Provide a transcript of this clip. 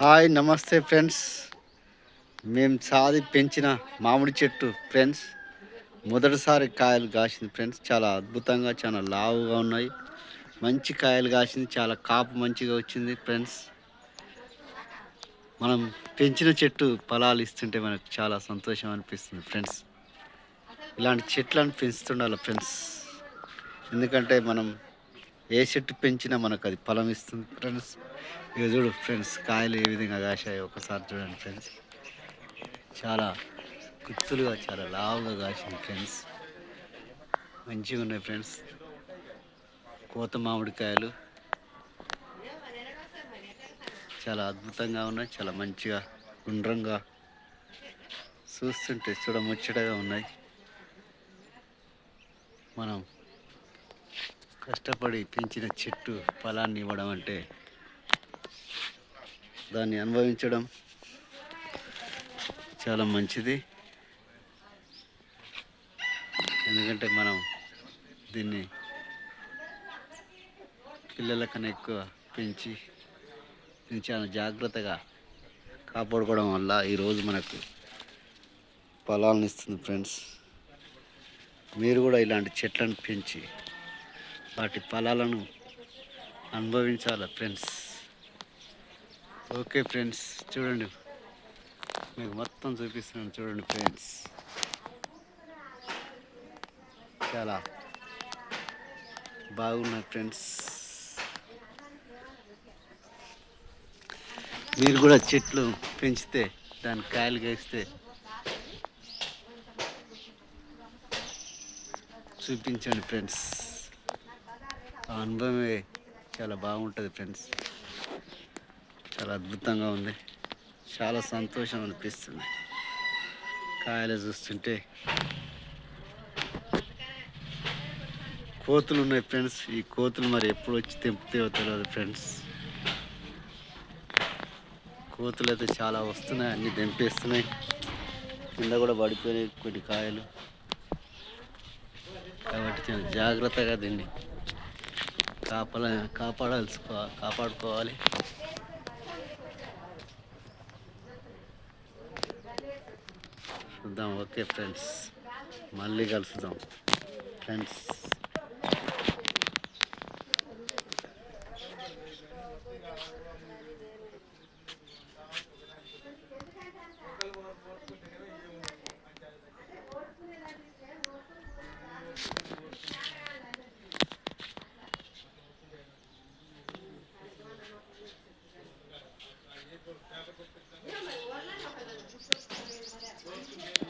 Hi నమస్తే friends. మేము సాది పెంచిన మామిడి చెట్టు ఫ్రెండ్స్. మొదటిసారి కాయలు కాసింది ఫ్రెండ్స్. చాలా అద్భుతంగా చాలా లావుగా ఉన్నాయి. మంచి కాయలు కాసింది చాలా కాపు మంచిగా వచ్చింది ఫ్రెండ్స్. మనం పెంచిన చెట్టు ఫలాలు ఇస్తుంటే మనకు చాలా సంతోషం అనిపిస్తుంది ఫ్రెండ్స్. ఇలాంటి చెట్లను పెంచుతుండాలి ఫ్రెండ్స్. ఎందుకంటే మనం ఏ చెట్టు పెంచినా మనకు అది ఫలం ఇస్తుంది ఫ్రెండ్స్. ఇక చూడు ఫ్రెండ్స్ కాయలు ఏ విధంగా కాశాయి ఒకసారి చూడండి ఫ్రెండ్స్. చాలా గుత్తులుగా చాలా లావుగా కాసింది ఫ్రెండ్స్. మంచిగా ఉన్నాయి ఫ్రెండ్స్. కోత మామిడికాయలు చాలా అద్భుతంగా ఉన్నాయి చాలా మంచిగా గుండ్రంగా చూస్తుంటే చూడముచ్చటగా ఉన్నాయి. మనం కష్టపడి పెంచిన చెట్టు ఫలాన్ని ఇవ్వడం అంటే దాన్ని అనుభవించడం చాలా మంచిది. ఎందుకంటే మనం దీన్ని పిల్లల కన్నా ఎక్కువ పెంచి దీన్ని చాలా జాగ్రత్తగా కాపాడుకోవడం వల్ల ఈరోజు మనకు ఫలాలను ఇస్తుంది ఫ్రెండ్స్. మీరు కూడా ఇలాంటి చెట్లను పెంచి వాటి ఫలాలను అనుభవించాలి ఫ్రెండ్స్ ఓకే ఫ్రెండ్స్ చూడండి. మీకు మొత్తం చూపిస్తున్నాను చూడండి ఫ్రెండ్స్ చాలా బాగున్నాయి ఫ్రెండ్స్ మీరు కూడా చెట్లు పెంచితే దాని కాయలు గేస్తే చూపించండి ఫ్రెండ్స్ ఆ అనుభవమే చాలా బాగుంటుంది ఫ్రెండ్స్. చాలా అద్భుతంగా ఉంది. చాలా సంతోషం అనిపిస్తుంది. కాయలు చూస్తుంటే కోతులు ఉన్నాయి ఫ్రెండ్స్. ఈ కోతులు మరి ఎప్పుడు వచ్చి తెంపుతాయో తెలియదు ఫ్రెండ్స్. కోతులు అయితే చాలా వస్తున్నాయి అన్నీ తెంపేస్తున్నాయి. కింద కూడా పడిపోయినాయి కొన్ని కాయలు. కాబట్టి చాలా జాగ్రత్తగా దీన్ని కాపల కాపాడాల్సి కాపాడుకోవాలి. చూద్దాం ఓకే ఫ్రెండ్స్. మళ్ళీ కలుసుదాం. ఫ్రెండ్స్. 你看美国那小孩的，不是。